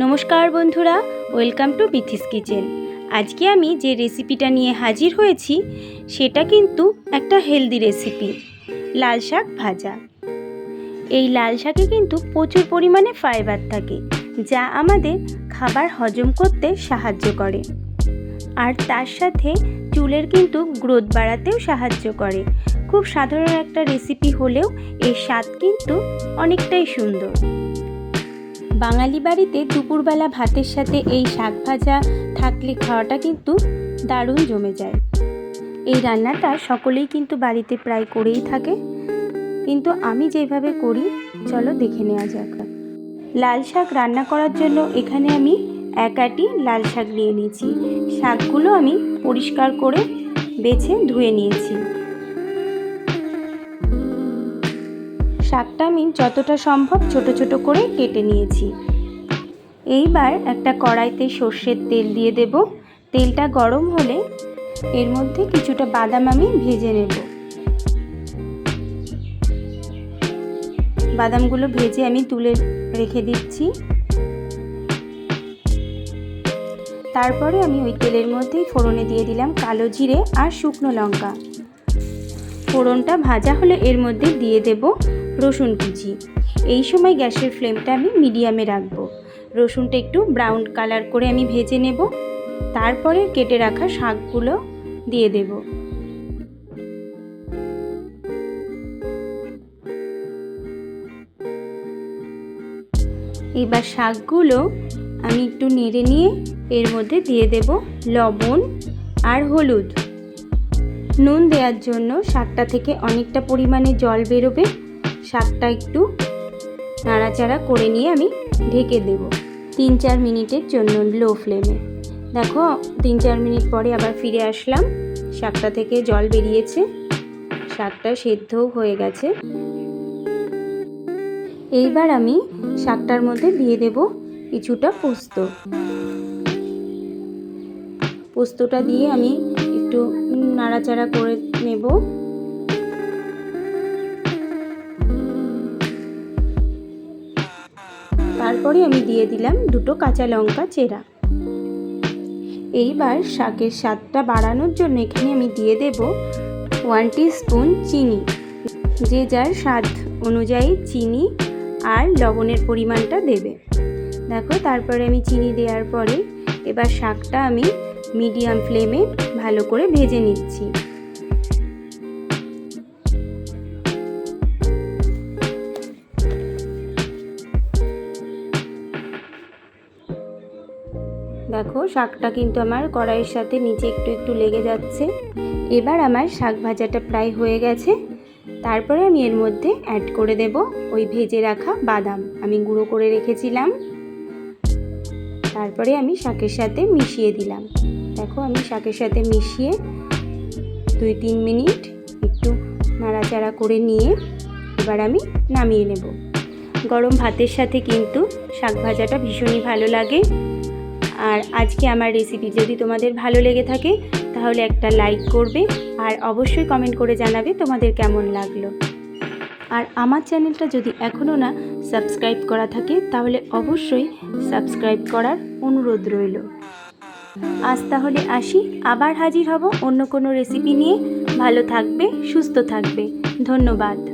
নমস্কার বন্ধুরা, welcome to Bithi's kitchen. আজকে আমি যে রেসিপিটা নিয়ে হাজির হয়েছি, সেটা কিন্তু একটা হেলদি রেসিপি, লাল শাক ভাজা। এই লাল শাকে কিন্তু প্রচুর পরিমাণে ফাইবার থাকে, যা আমাদের খাবার হজম করতে সাহায্য করে। আর তার সাথে চুলের কিন্তু গ্রোথ বাড়াতেও সাহায্য করে। খুব সাধারণ একটা রেসিপি হলেও এর স্বাদ কিন্তু অনেকটাই সুন্দর। বাঙালি বাড়িতে দুপুরবেলা ভাতের সাথে এই শাক ভাজা থাকলে খাওয়াটা কিন্তু দারুণ জমে যায়। এই রান্নাটা সকলেই কিন্তু বাড়িতে প্রায় করেই থাকে। কিন্তু আমি যেভাবে করি, চলো দেখে নেওয়া যাক। লাল শাক রান্না করার জন্য এখানে আমি এক আটি লাল শাক নিয়ে নিয়েছি। শাকগুলো আমি পরিষ্কার করে বেছে ধুয়ে নিয়েছি। আমি যতটা সম্ভব ছোট ছোট করে কেটে নিয়েছি। এইবার একটা কড়াইতে সর্ষের তেল দিয়ে দেব। তেলটা গরম হলে এর মধ্যে কিছুটা বাদাম আমি ভেজে নেব। বাদামগুলো ভেজে আমি তুলে রেখে দিচ্ছি। তারপরে আমি ওই তেলের মধ্যেই ফোড়নে দিয়ে দিলাম কালো জিরে আর শুকনো লঙ্কা। ফোড়নটা ভাজা হলে এর মধ্যে দিয়ে দেব রসুন কুচি। এই সময় গ্যাসের ফ্লেমটা আমি মিডিয়ামে রাখব। রসুনটা একটু ব্রাউন কালার করে আমি ভেজে নেব। তারপরে কেটে রাখা শাকগুলো দিয়ে দেব। এবার শাকগুলো আমি একটু নেড়ে নিয়ে এর মধ্যে দিয়ে দেব লবণ আর হলুদ। নুন দেওয়ার জন্য শাকটা থেকে অনেকটা পরিমাণে জল বেরোবে। শাকটা একটু নাড়াচাড়া করে নিয়ে আমি ঢেকে দেব। তিন চার মিনিটের জন্য লো ফ্লেমে। দেখো, তিন চার মিনিট পরে আবার ফিরে আসলাম। শাকটা থেকে জল বেরিয়েছে। শাকটা সেদ্ধও হয়ে গেছে। এইবার আমি শাকটার মধ্যে দিয়ে দেব কিছুটা পোস্ত। পোস্তটা দিয়ে আমি একটু নাড়াচাড়া করে নেব। তারপরে আমি দিয়ে দিলাম দুটো কাঁচা লঙ্কা চেরা। এইবার শাকের স্বাদটা বাড়ানোর জন্য এখানে আমি দিয়ে দেব ওয়ান স্পুন চিনি। যে যার স্বাদ অনুযায়ী চিনি আর লবণের পরিমাণটা দেবে। দেখো, তারপরে আমি চিনি দেওয়ার পরে এবার শাকটা আমি মিডিয়াম ফ্লেমে ভালো করে ভেজে নিচ্ছি। দেখো, শাকটা কিন্তু আমার কড়াইয়ের সাথে নিচে একটু একটু লেগে যাচ্ছে। এবার আমার শাক ভাজাটা প্রায় হয়ে গেছে। তারপরে আমি এর মধ্যে অ্যাড করে দেব ওই ভেজে রাখা বাদাম। আমি গুঁড়ো করে রেখেছিলাম। তারপরে আমি শাকের সাথে মিশিয়ে দিলাম। দেখো, আমি শাকের সাথে মিশিয়ে দুই তিন মিনিট একটু নাড়াচাড়া করে নিয়ে এবার আমি নামিয়ে নেব। গরম ভাতের সাথে কিন্তু শাক ভাজাটা ভীষণই ভালো লাগে। আর আজকে আমার রেসিপি যদি তোমাদের ভালো লেগে থাকে, তাহলে একটা লাইক করবে আর অবশ্যই কমেন্ট করে জানাবে তোমাদের কেমন লাগল। আর আমার চ্যানেলটা যদি এখনও না সাবস্ক্রাইব করা থাকে, তাহলে অবশ্যই সাবস্ক্রাইব করার অনুরোধ রইল। আজ তাহলে আসি, আবার হাজির হব অন্য কোনো রেসিপি নিয়ে। ভালো থাকবে, সুস্থ থাকবে। ধন্যবাদ।